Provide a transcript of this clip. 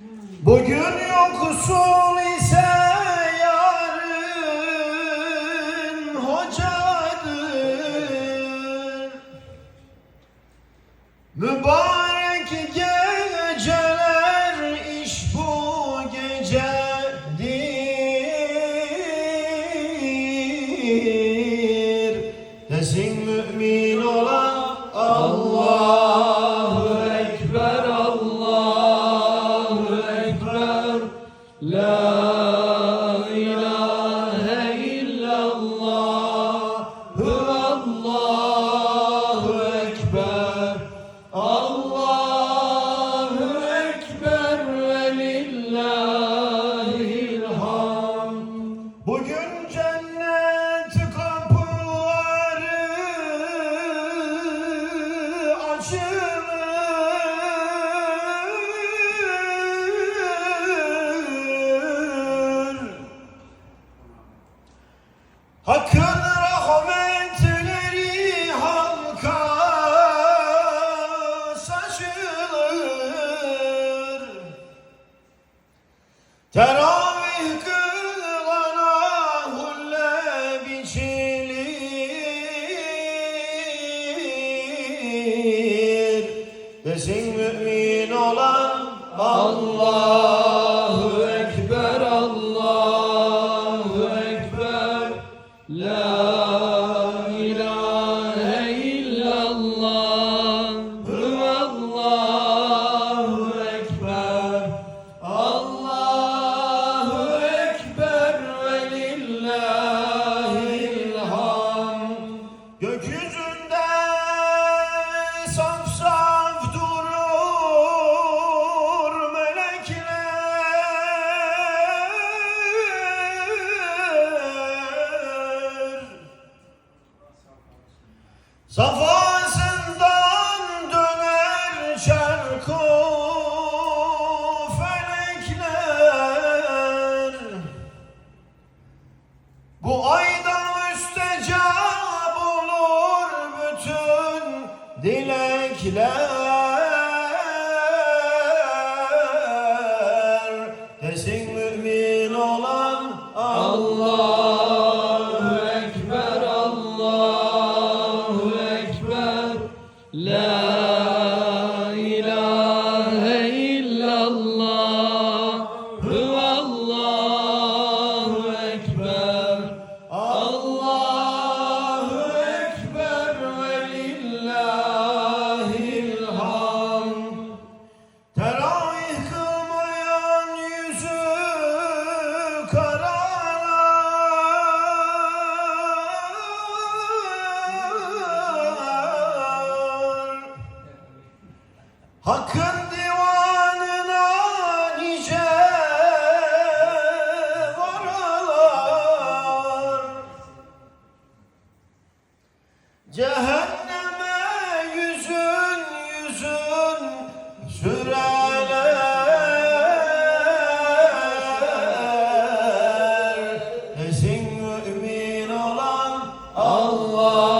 Bugün yoksul ise yarın hocadır. Mübarek geceler iş bu gecedir La Hakkın rahmetleri halka saçılır. Teravih kılana hulle biçilir. Desin mümin olan Allah Gökyüzünde saf saf durur melekler. Safa dilekler Desin mümin olan Allahu Ekber Allahu Ekber. La Hakkın divanına nice varalar. Cehenneme yüzün yüzün süreler. Esin mümin olan Allah.